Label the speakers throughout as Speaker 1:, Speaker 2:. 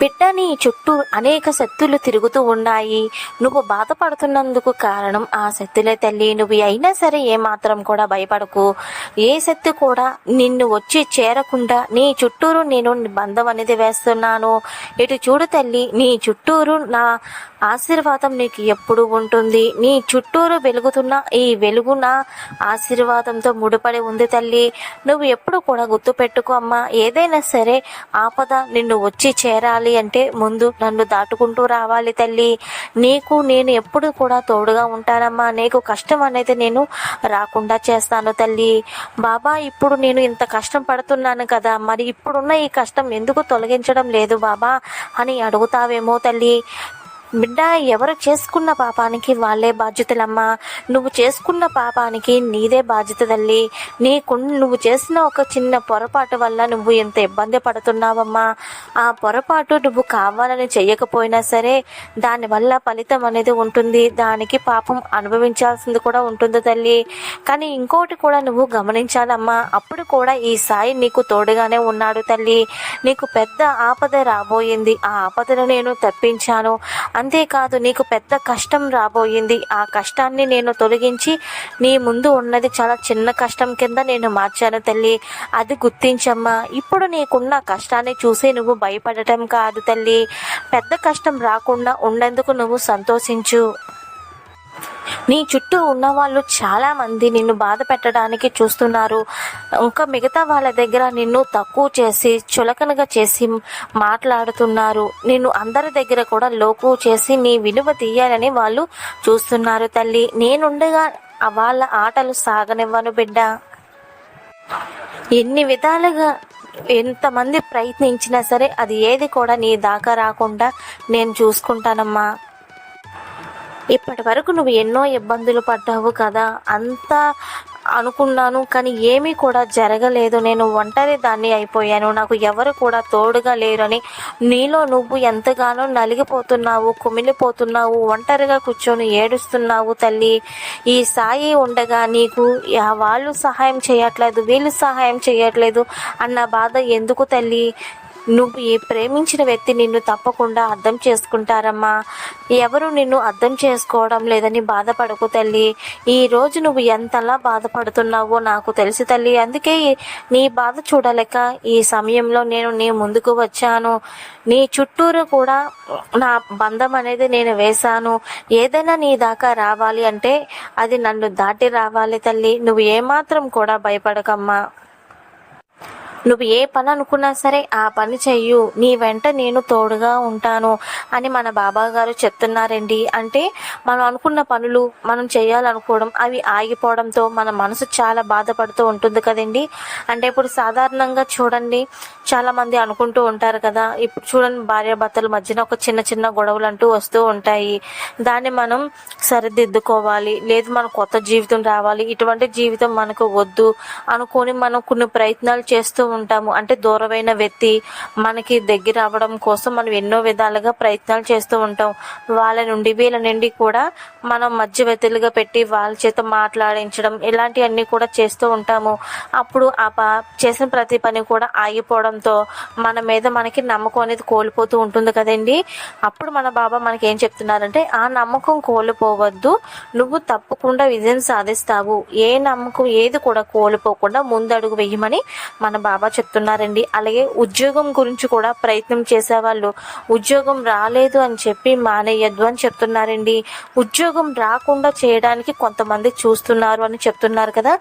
Speaker 1: బిడ్డ నీ చుట్టూ అనేక శక్తులు తిరుగుతూ ఉన్నాయి. నువ్వు బాధపడుతున్నందుకు కారణం ఆ శక్తులే తల్లి. నువ్వు అయినా సరే ఏమాత్రం కూడా భయపడకు. ఏ శక్తి కూడా నిన్ను వచ్చి చేరకుండా నీ చుట్టూరు నేను బంధం అనేది వేస్తున్నాను. ఇటు చూడు తల్లి నీ చుట్టూరు నా ఆశీర్వాదం నీకు ఎప్పుడు ఉంటుంది? నీ చుట్టూరు వెలుగుతున్న ఈ వెలుగున ఆశీర్వాదంతో ముడిపడి ఉంది తల్లి. నువ్వు ఎప్పుడు కూడా గుర్తుపెట్టుకో అమ్మా. ఏదైనా సరే ఆపద నిన్ను వచ్చి చేరాలి అంటే ముందు నన్ను దాటుకుంటూ రావాలి తల్లి. నీకు నేను ఎప్పుడు కూడా తోడుగా ఉంటానమ్మా. నీకు కష్టం అనేది నేను రాకుండా చేస్తాను తల్లి. బాబా ఇప్పుడు నేను ఇంత కష్టం పడుతున్నాను కదా. మరి ఇప్పుడున్న ఈ కష్టం ఎందుకు తొలగించడం లేదు బాబా అని అడుగుతావేమో తల్లి. బిడ్డ ఎవరు చేసుకున్న పాపానికి వాళ్ళే బాధ్యతలమ్మా. నువ్వు చేసుకున్న పాపానికి నీదే బాధ్యత తల్లి. నీకు నువ్వు చేసిన ఒక చిన్న పొరపాటు వల్ల నువ్వు ఎంత ఇబ్బంది పడుతున్నావమ్మా. ఆ పొరపాటు నువ్వు కావాలని చెయ్యకపోయినా సరే దానివల్ల ఫలితం అనేది ఉంటుంది. దానికి పాపం అనుభవించాల్సింది కూడా ఉంటుంది తల్లి. కానీ ఇంకోటి కూడా నువ్వు గమనించాలమ్మా. అప్పుడు కూడా ఈ సాయి నీకు తోడుగానే ఉన్నాడు తల్లి. నీకు పెద్ద ఆపద రాబోయింది. ఆ ఆపదను నేను తప్పించాను. అంతేకాదు నీకు పెద్ద కష్టం రాబోయింది. ఆ కష్టాన్ని నేను తొలగించి నీ ముందు ఉన్నది చాలా చిన్న కష్టం కింద నేను మార్చాను తల్లి. అది గుర్తించమ్మా. ఇప్పుడు నీకున్న కష్టాన్ని చూసి నువ్వు భయపడటం కాదు తల్లి. పెద్ద కష్టం రాకుండా ఉండేందుకు నువ్వు సంతోషించు. నీ చుట్టూ ఉన్న వాళ్ళు చాలా మంది నిన్ను బాధ పెట్టడానికి చూస్తున్నారు. ఇంకా మిగతా వాళ్ళ దగ్గర నిన్ను తక్కువ చేసి చులకనగా చేసి మాట్లాడుతున్నారు. నిన్ను అందరి దగ్గర కూడా లోకు చేసి నీ విలువ తీయాలని వాళ్ళు చూస్తున్నారు తల్లి. నేనుండగా వాళ్ళ ఆటలు సాగనివ్వను బిడ్డ. ఎన్ని విధాలుగా ఎంతమంది ప్రయత్నించినా సరే అది ఏది కూడా నీ దాకా రాకుండా నేను చూసుకుంటానమ్మా. ఇప్పటి వరకు నువ్వు ఎన్నో ఇబ్బందులు పడ్డావు కదా. అంతా అనుకున్నాను కానీ ఏమీ కూడా జరగలేదు. నేను ఒంటరి దాన్ని అయిపోయాను. నాకు ఎవరు కూడా తోడుగా లేరని నీలో నువ్వు ఎంతగానో నలిగిపోతున్నావు కుమిలిపోతున్నావు ఒంటరిగా కూర్చొని ఏడుస్తున్నావు తల్లి. ఈ సాయి ఉండగా నీకు వాళ్ళు సహాయం చేయట్లేదు వీళ్ళు సహాయం చేయట్లేదు అన్న బాధ ఎందుకు తల్లి? నువ్వు ఈ ప్రేమించిన వ్యక్తి నిన్ను తప్పకుండా అర్థం చేసుకుంటారమ్మా? ఎవరు నిన్ను అర్థం చేసుకోవడం లేదని బాధపడకు తల్లి. ఈ రోజు నువ్వు ఎంతలా బాధపడుతున్నావో నాకు తెలుసు తల్లి. అందుకే నీ బాధ చూడలేక ఈ సమయంలో నేను నీ ముందుకు వచ్చాను. నీ చుట్టూరు కూడా నా బంధం అనేది నేను వేశాను. ఏదైనా నీ దాకా రావాలి అంటే అది నన్ను దాటి రావాలి తల్లి. నువ్వు ఏమాత్రం కూడా భయపడకమ్మా. నువ్వు ఏ పని అనుకున్నా సరే ఆ పని చెయ్యు. నీ వెంట నేను తోడుగా ఉంటాను అని మన బాబా గారు చెప్తున్నారండి. అంటే మనం అనుకున్న పనులు మనం చేయాలనుకోవడం అవి ఆగిపోవడంతో మన మనసు చాలా బాధపడుతూ ఉంటుంది కదండి. అంటే ఇప్పుడు సాధారణంగా చూడండి చాలా మంది అనుకుంటూ ఉంటారు కదా ఇప్పుడు చూడండి భార్యాభర్తల మధ్యన ఒక చిన్న చిన్న గొడవలు అంటూ వస్తూ ఉంటాయి. దాన్ని మనం సరిదిద్దుకోవాలి. లేదు మన కొత్త జీవితం రావాలి. ఇటువంటి జీవితం మనకు వద్దు అనుకొని మనం కొన్ని ప్రయత్నాలు చేస్తూ ఉంటాము. అంటే దూరమైన వ్యక్తి మనకి దగ్గర అవ్వడం కోసం మనం ఎన్నో విధాలుగా ప్రయత్నాలు చేస్తూ ఉంటాం. వాళ్ళ నుండి వీళ్ళ నుండి కూడా మనం మధ్యవర్తులుగా పెట్టి వాళ్ళ చేత మాట్లాడించడం ఇలాంటివన్నీ కూడా చేస్తూ ఉంటాము. అప్పుడు ఆ ప చేసిన ప్రతి పని కూడా ఆగిపోవడంతో మన మీద మనకి నమ్మకం అనేది కోల్పోతూ ఉంటుంది కదండి. అప్పుడు మన బాబా మనకి ఏం చెప్తున్నారంటే ఆ నమ్మకం కోల్పోవద్దు. నువ్వు తప్పకుండా విజయం సాధిస్తావు. ఏ నమ్మకం ఏది కూడా కోల్పోకుండా ముందడుగు వేయమని మన బాబా చెప్తున్నారండి. అలాగే ఉద్యోగం గురించి కూడా ప్రయత్నం చేసేవాళ్ళు. ఉద్యోగం రాలేదు అని చెప్పి మానేయద్దు అని చెప్తున్నారండి. ఉద్యోగం రాకుండా చేయడానికి కొంతమంది చూస్తున్నారు అని చెప్తున్నారు కదా.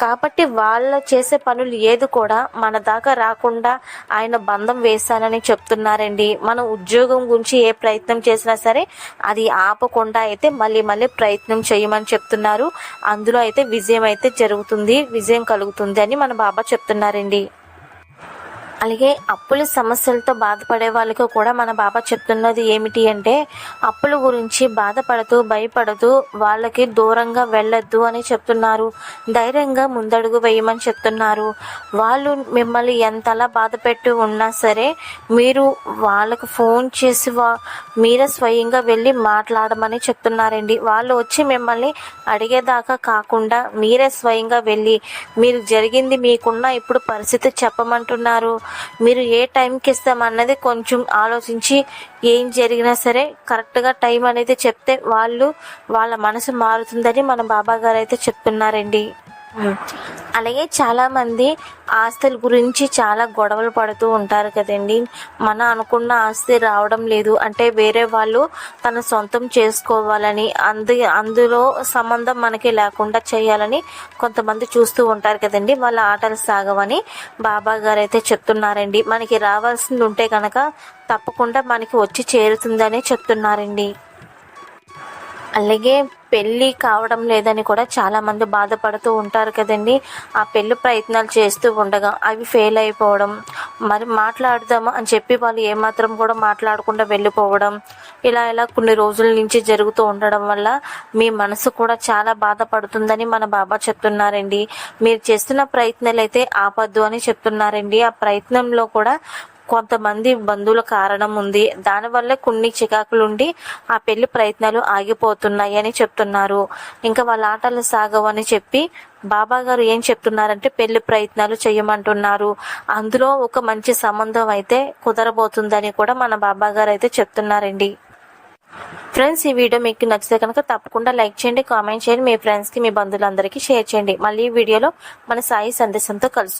Speaker 1: కాబట్టి వాళ్ళ చేసే పనులు ఏది కూడా మన దాకా రాకుండా ఆయన బంధం వేశానని చెప్తున్నారండి. మనం ఉద్యోగం గురించి ఏ ప్రయత్నం చేసినా సరే అది ఆపకుండా అయితే మళ్ళీ మళ్ళీ ప్రయత్నం చేయమని చెప్తున్నారు. అందులో అయితే విజయం అయితే జరుగుతుంది విజయం కలుగుతుంది అని మన బాబా చెప్తున్నారండి. అలాగే అప్పుల సమస్యలతో బాధపడే వాళ్ళకి కూడా మన బాబా చెప్తున్నది ఏమిటి అంటే అప్పుల గురించి బాధపడుతూ భయపడుతూ వాళ్ళకి దూరంగా వెళ్ళొద్దు అని చెప్తున్నారు. ధైర్యంగా ముందడుగు వేయమని చెప్తున్నారు. వాళ్ళు మిమ్మల్ని ఎంతలా బాధ పెట్టి ఉన్నా సరే మీరు వాళ్ళకు ఫోన్ చేసి వా మీరే స్వయంగా వెళ్ళి మాట్లాడమని చెప్తున్నారండి. వాళ్ళు వచ్చి మిమ్మల్ని అడిగేదాకా కాకుండా మీరే స్వయంగా వెళ్ళి మీరు జరిగింది మీకున్న ఇప్పుడు పరిస్థితి చెప్పమంటున్నారు. మీరు ఏ టైంకి ఇస్తామన్నది కొంచెం ఆలోచించి ఏం జరిగినా సరే కరెక్ట్గా టైం అనేది చెప్తే వాళ్ళు వాళ్ళ మనసు మారుతుందని మన బాబా గారు అయితే చెప్తున్నారండి. అలాగే చాలామంది ఆస్తుల గురించి చాలా గొడవలు పడుతూ ఉంటారు కదండి. మన అనుకున్న ఆస్తి రావడం లేదు. అంటే వేరే వాళ్ళు తన సొంతం చేసుకోవాలని అందు అందులో సంబంధం మనకి లేకుండా చేయాలని కొంతమంది చూస్తూ ఉంటారు కదండి. వాళ్ళ ఆటలు సాగవని బాబా గారు అయితే చెప్తున్నారండి. మనకి రావాల్సింది ఉంటే కనుక తప్పకుండా మనకి వచ్చి చేరుతుందని చెప్తున్నారండి. అలాగే పెళ్ళి కావడం లేదని కూడా చాలామంది బాధపడుతూ ఉంటారు కదండి. ఆ పెళ్ళి ప్రయత్నాలు చేస్తూ ఉండగా అవి ఫెయిల్ అయిపోవడం మరి మాట్లాడదామా అని చెప్పి వాళ్ళు ఏమాత్రం కూడా మాట్లాడకుండా వెళ్ళిపోవడం ఇలా ఇలా కొన్ని రోజుల నుంచి జరుగుతూ ఉండడం వల్ల మీ మనసు కూడా చాలా బాధపడుతుందని మన బాబా చెప్తున్నారండి. మీరు చేస్తున్న ప్రయత్నాలు అయితే ఆపద్దు అని చెప్తున్నారండి. ఆ ప్రయత్నంలో కూడా కొంతమంది బంధువుల కారణం ఉంది. దానివల్ల కొన్ని చికాకులుండి ఆ పెళ్ళి ప్రయత్నాలు ఆగిపోతున్నాయి అని చెప్తున్నారు. ఇంకా వాళ్ళ ఆటలు సాగవని చెప్పి బాబా గారు ఏం చెప్తున్నారంటే పెళ్ళి ప్రయత్నాలు చేయమంటున్నారు. అందులో ఒక మంచి సంబంధం అయితే కుదరబోతుందని కూడా మన బాబా గారు అయితే చెప్తున్నారండి. ఫ్రెండ్స్ ఈ వీడియో మీకు నచ్చితే కనుక తప్పకుండా లైక్ చేయండి కామెంట్ చేయండి. మీ ఫ్రెండ్స్కి మీ బంధువులందరికీ షేర్ చేయండి. మళ్ళీ ఈ వీడియోలో మన సాయి సందేశంతో కలుసు